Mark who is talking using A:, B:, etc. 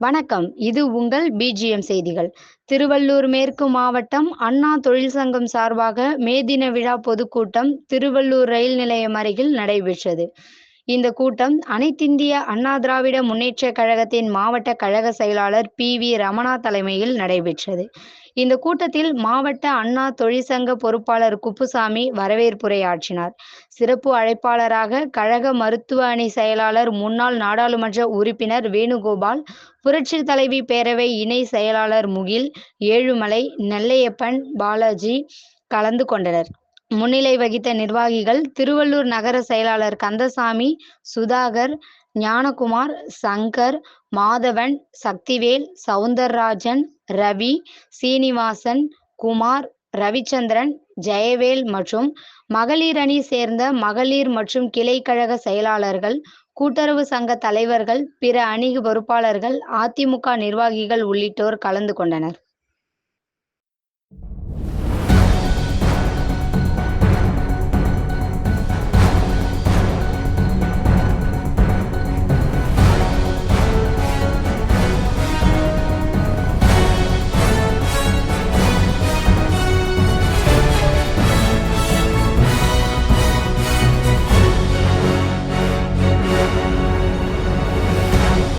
A: வணக்கம். இது உங்கள் பிஜிஎம் செய்திகள். திருவள்ளூர் மேற்கு மாவட்டம் அண்ணா தொழிற்சங்கம் சார்பாக மே தின விழா பொதுக்கூட்டம் திருவள்ளூர் ரயில் நிலையம் அருகில் நடைபெற்றது. இந்த கூட்டம் அனைத்திந்திய அண்ணா திராவிட முன்னேற்ற கழகத்தின் மாவட்ட கழக செயலாளர் பி வி ரமணா தலைமையில் நடைபெற்றது. இந்த கூட்டத்தில் மாவட்ட அண்ணா தொழிற்சங்க பொறுப்பாளர் குப்புசாமி வரவேற்புரை ஆற்றினார் சிறப்பு அழைப்பாளராக கழக மருத்துவ அணி செயலாளர் முன்னாள் நாடாளுமன்ற உறுப்பினர் வேணுகோபால் புரட்சி தலைவி பேரவை இணை செயலாளர் முகில் ஏழுமலை நெல்லையப்பன் பாலாஜி கலந்து கொண்டனர். முன்னிலை வகித்த நிர்வாகிகள் திருவள்ளூர் நகர செயலாளர் கந்தசாமி சுதாகர் ஞானகுமார் சங்கர் மாதவன் சக்திவேல் சவுந்தரராஜன் ரவி சீனிவாசன் குமார் ரவிச்சந்திரன் ஜெயவேல் மற்றும் மகளிர் அணி சேர்ந்த மகளிர் மற்றும் கிளை கழக செயலாளர்கள் கூட்டுறவு சங்க தலைவர்கள் பிற அணி பொறுப்பாளர்கள் அதிமுக நிர்வாகிகள் உள்ளிட்டோர் கலந்து கொண்டனர்.